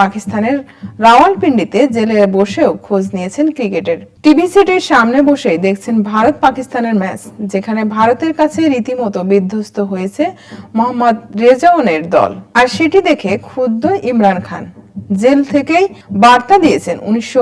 পাকিস্তানের রাওয়ালপিন্ডিতে জেলে বসেও খোঁজ নিয়েছেন ক্রিকেটের। টিভি সেটের সামনে বসে দেখছেন ভারত পাকিস্তানের ম্যাচ, যেখানে ভারতের কাছে রীতিমতো বিধ্বস্ত হয়েছে মোহাম্মদ রেজাউনের দল। আর সেটি দেখে ক্ষুদ্র ইমরান খান। জেল থেকেই বার্তা দিয়েছেন উনিশশো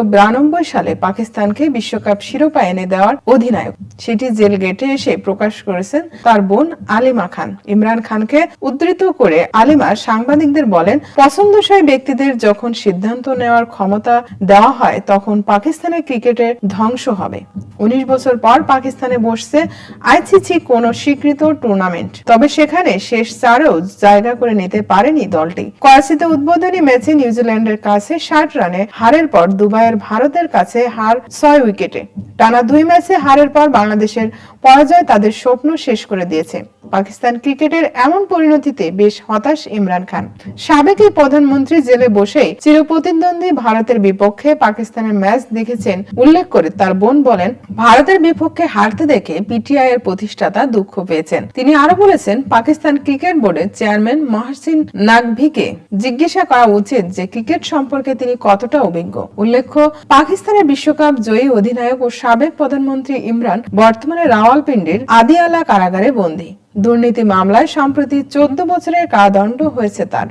সালে পাকিস্তানকে বিশ্বকাপ শিরোপা এনে দেওয়ার অধিনায়ক। সেটি জেল গেটে এসে প্রকাশ করেছেন তার বোন আলিমা খান। ইমরান খানকে উদ্ধৃত করে আলিমা সাংবাদিকদের বলেন, পছন্দসই ব্যক্তিদের যখন সিদ্ধান্ত নেওয়ার ক্ষমতা দেওয়া হয়, তখন পাকিস্তানের ক্রিকেটের ধ্বংস হবে। উনিশ বছর পর পাকিস্তানে বসছে আইসিসি কোনো স্বীকৃত টুর্নামেন্ট। তবে সেখানে শেষ চারেও জায়গা করে নিতে পারেনি দলটি। করাচিতে উদ্বোধনী ম্যাচে নিউজিল্যান্ডের কাছে ষাট রানে হারের পর দুবাইয়ের ভারতের কাছে হার ছয় উইকেটে। টানা দুই ম্যাচে হারের পর বাংলাদেশের পরাজয় তাদের স্বপ্ন শেষ করে দিয়েছে। পাকিস্তান ক্রিকেটের এমন পরিণতিতে বেশ হতাশ ইমরান খান। সাবেক এই প্রধানমন্ত্রী জেলে বসেই চিরপ্রতিদ্বন্দ্বী ভারতের বিপক্ষে পাকিস্তানের ম্যাচ দেখেছেন উল্লেখ করে তার বোন বলেন, ভারতের বিপক্ষে হারতে দেখে পিটিআই এর প্রতিষ্ঠাতা দুঃখ পেয়েছেন। তিনি আরও বলেছেন, পাকিস্তান ক্রিকেট বোর্ডের চেয়ারম্যান মহসিন নাকভিকে জিজ্ঞাসা করা উচিত যে ক্রিকেট সম্পর্কে তিনি কতটা অভিজ্ঞ। উল্লেখ্য, পাকিস্তানের বিশ্বকাপ জয়ী অধিনায়ক ও সাবেক প্রধানমন্ত্রী ইমরান বর্তমানে রাওয়ালপিন্ডির আদিয়ালা কারাগারে বন্দী। দুর্নীতি মামলায় সম্প্রতি চোদ্দ বছরের কারাদণ্ড হয়েছে তার।